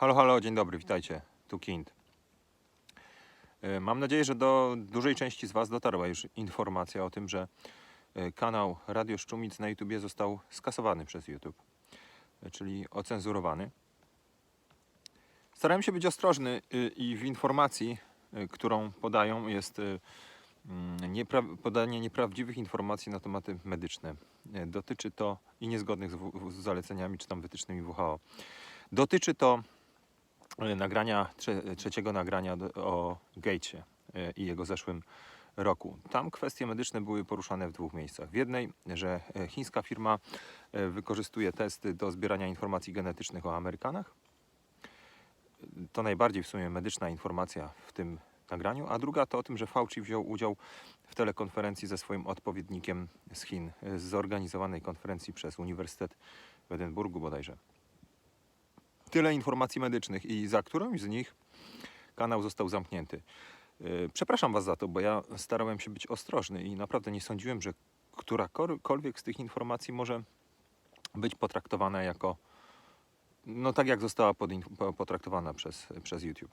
Halo, halo, dzień dobry, witajcie. Tu Kind. E, Mam nadzieję, że do dużej części z Was dotarła już informacja o tym, że e, kanał Radio Szczumic na YouTubie został skasowany przez YouTube, e, czyli ocenzurowany. Starałem się być ostrożny i w informacji, którą podają, jest mm, niepra- podanie nieprawdziwych informacji na tematy medyczne. Dotyczy to i niezgodnych z, z zaleceniami czy tam wytycznymi WHO. Dotyczy to nagrania, trze, trzeciego nagrania o Gatecie e, i jego zeszłym roku. Tam kwestie medyczne były poruszane w dwóch miejscach. W jednej, że e, chińska firma e, wykorzystuje testy do zbierania informacji genetycznych o Amerykanach. To najbardziej w sumie medyczna informacja w tym nagraniu, a druga to o tym, że Fauci wziął udział w telekonferencji ze swoim odpowiednikiem z Chin, e, z zorganizowanej konferencji przez Uniwersytet w Edynburgu bodajże tyle informacji medycznych i za którąś z nich kanał został zamknięty. Yy, Przepraszam Was za to, bo ja starałem się być ostrożny i naprawdę nie sądziłem, że którakolwiek z tych informacji może być potraktowana jako, no tak jak została potraktowana przez, przez YouTube.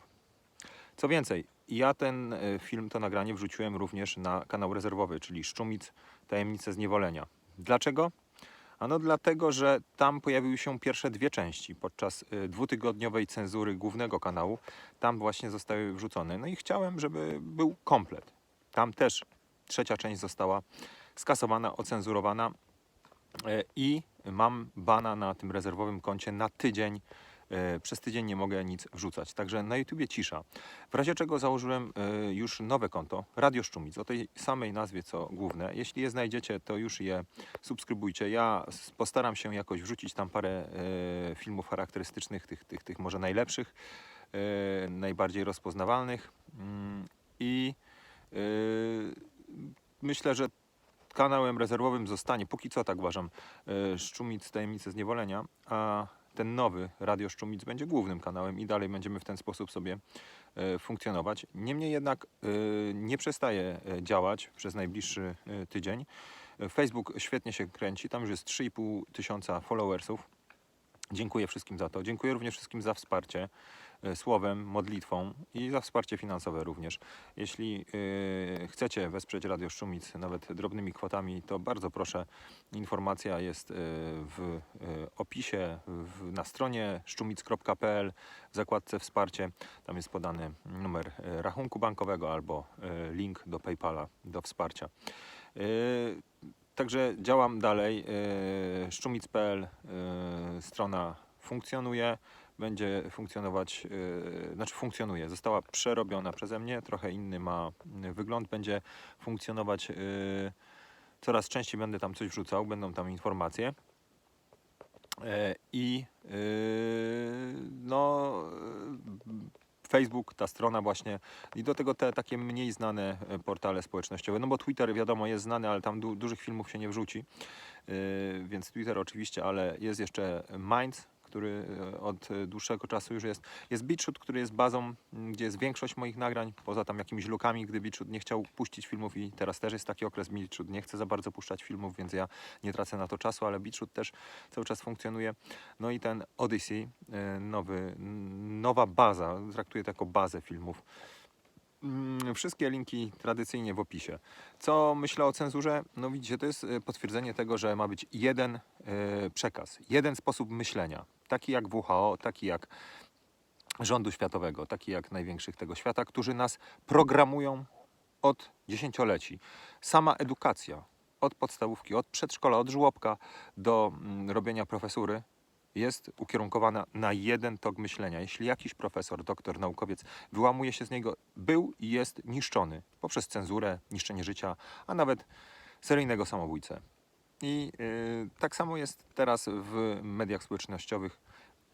Co więcej, ja ten y, film, to nagranie wrzuciłem również na kanał rezerwowy, czyli Szczumic Tajemnice Zniewolenia. Dlaczego? Ano dlatego, że tam pojawiły się pierwsze dwie części podczas y, dwutygodniowej cenzury głównego kanału. Tam właśnie zostały wrzucone. No i chciałem, żeby był komplet. Tam też trzecia część została skasowana, ocenzurowana e, i mam bana na tym rezerwowym koncie na tydzień. E, Przez tydzień nie mogę nic wrzucać. Także na YouTubie cisza. W razie czego założyłem e, już nowe konto, Radio Szczumic, o tej samej nazwie co główne. Jeśli je znajdziecie, to już je subskrybujcie. Ja postaram się jakoś wrzucić tam parę e, filmów charakterystycznych, tych, tych, tych może najlepszych, najbardziej rozpoznawalnych. Mm, I myślę, że kanałem rezerwowym zostanie, póki co tak uważam, Szczumic Tajemnice Zniewolenia, a ten nowy Radio Szczumic będzie głównym kanałem i dalej będziemy w ten sposób sobie e, funkcjonować. Niemniej jednak e, nie przestaje e, działać przez najbliższy tydzień. Facebook świetnie się kręci, tam już jest 3,5 tysiąca followersów. Dziękuję wszystkim za to. Dziękuję również wszystkim za wsparcie słowem, modlitwą i za wsparcie finansowe również. Jeśli e, chcecie wesprzeć Radio Szczumic nawet drobnymi kwotami, to bardzo proszę. Informacja jest e, w e, opisie na stronie szczumic.pl w zakładce wsparcie. Tam jest podany numer e, rachunku bankowego albo e, link do PayPala do wsparcia. E, Także działam dalej. e, Szczumic.pl e, strona funkcjonuje, będzie funkcjonować, e, znaczy funkcjonuje, została przerobiona przeze mnie, trochę inny ma mm, wygląd, będzie funkcjonować. e, Coraz częściej będę tam coś wrzucał, będą tam informacje. E, I no, Facebook, ta strona właśnie i do tego te takie mniej znane e, portale społecznościowe, no bo Twitter wiadomo jest znany, ale tam du dużych filmów się nie wrzuci, Yy, więc Twitter oczywiście, ale jest jeszcze Minds, który e, od e, dłuższego czasu już jest. Jest BitChute, który jest bazą, gdzie jest większość moich nagrań, poza tam jakimiś lukami, gdy BitChute nie chciał puścić filmów i teraz też jest taki okres, BitChute nie chce za bardzo puszczać filmów, więc ja nie tracę na to czasu, ale BitChute też cały czas funkcjonuje. No i ten Odyssey, e, nowy, nowa baza, traktuję to jako bazę filmów. Mm, Wszystkie linki tradycyjnie w opisie. Co myślę o cenzurze? No widzicie, to jest e, potwierdzenie tego, że ma być jeden e, przekaz, jeden sposób myślenia. Taki jak WHO, taki jak rządu światowego, taki jak największych tego świata, którzy nas programują od dziesięcioleci. Sama edukacja, od podstawówki, od przedszkola, od żłobka do mm, robienia profesury jest ukierunkowana na jeden tok myślenia. Jeśli jakiś profesor, doktor, naukowiec wyłamuje się z niego, był i jest niszczony poprzez cenzurę, niszczenie życia, a nawet seryjnego samobójcę. I yy, tak samo jest teraz w mediach społecznościowych.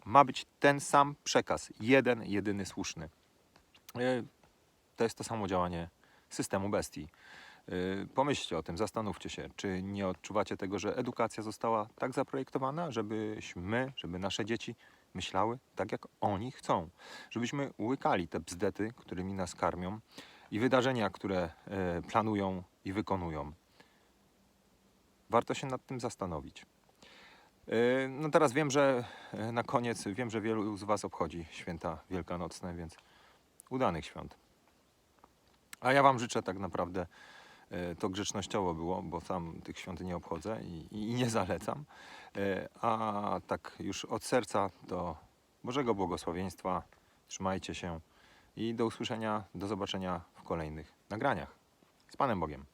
Ma być ten sam przekaz, jeden, jedyny słuszny. Yy, to jest to samo działanie systemu bestii. Yy, Pomyślcie o tym, zastanówcie się, czy nie odczuwacie tego, że edukacja została tak zaprojektowana, żebyśmy, żeby nasze dzieci myślały tak, jak oni chcą. Żebyśmy łykali te bzdety, którymi nas karmią i wydarzenia, które e, planują i wykonują. Warto się nad tym zastanowić. E, No teraz wiem, że e, na koniec wiem, że wielu z Was obchodzi święta wielkanocne, więc udanych świąt. A ja Wam życzę tak naprawdę, to grzecznościowo było, bo sam tych świąt nie obchodzę i, i nie zalecam. E, A tak już od serca do Bożego błogosławieństwa. Trzymajcie się i do usłyszenia, do zobaczenia w kolejnych nagraniach. Z Panem Bogiem.